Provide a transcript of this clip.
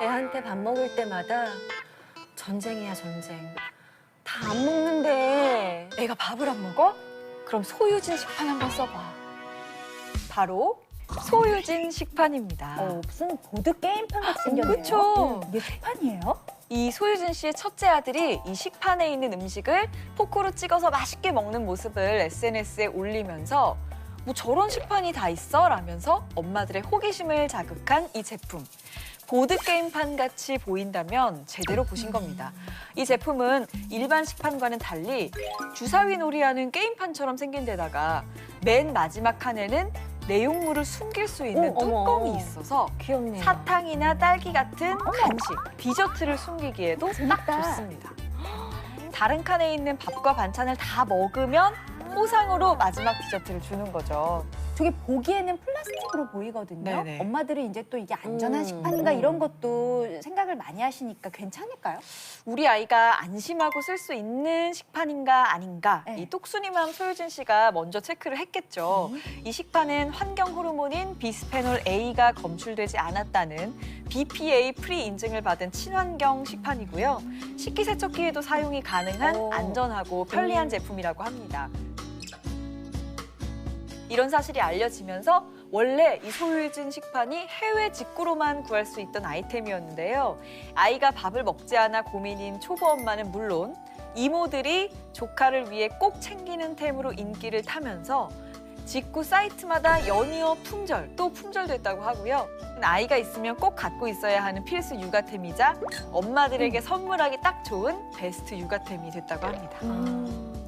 애한테 밥 먹을 때마다 전쟁이야 전쟁. 다 안 먹는데. 애가 밥을 안 먹어? 그럼 소유진 식판 한번 써봐. 바로 소유진 식판입니다. 어, 무슨 보드 게임판 같이 생겼네요. 그쵸? 이게 식판이에요? 이 소유진 씨의 첫째 아들이 이 식판에 있는 음식을 포크로 찍어서 맛있게 먹는 모습을 SNS에 올리면서 뭐 저런 식판이 다 있어? 라면서 엄마들의 호기심을 자극한 이 제품. 보드게임판 같이 보인다면 제대로 보신 겁니다. 이 제품은 일반 식판과는 달리 주사위 놀이하는 게임판처럼 생긴 데다가 맨 마지막 칸에는 내용물을 숨길 수 있는 어, 어머. 뚜껑이 있어서 귀엽네요. 사탕이나 딸기 같은 간식, 디저트를 숨기기에도 딱. 좋습니다. 다른 칸에 있는 밥과 반찬을 다 먹으면 포상으로 마지막 디저트를 주는 거죠. 저게 보기에는 플라스틱으로 보이거든요. 네네. 엄마들이 이제 또 이게 안전한 음, 식판인가 음. 이런 것도 생각을 많이 하시니까 괜찮을까요? 우리 아이가 안심하고 쓸 수 있는 식판인가 아닌가 네. 이 똑순이맘 소유진 씨가 먼저 체크를 했겠죠. 이 식판은 환경 호르몬인 비스페놀 A가 검출되지 않았다는 BPA 프리 인증을 받은 친환경 식판이고요. 식기세척기에도 사용이 가능한 오. 안전하고 편리한 제품이라고 합니다. 이런 사실이 알려지면서 원래 이 소유진 식판이 해외 직구로만 구할 수 있던 아이템이었는데요. 아이가 밥을 먹지 않아 고민인 초보 엄마는 물론 이모들이 조카를 위해 꼭 챙기는 템으로 인기를 타면서 직구 사이트마다 연이어 품절 또 품절됐다고 하고요. 아이가 있으면 꼭 갖고 있어야 하는 필수 육아템이자 엄마들에게 선물하기 딱 좋은 베스트 육아템이 됐다고 합니다. 아,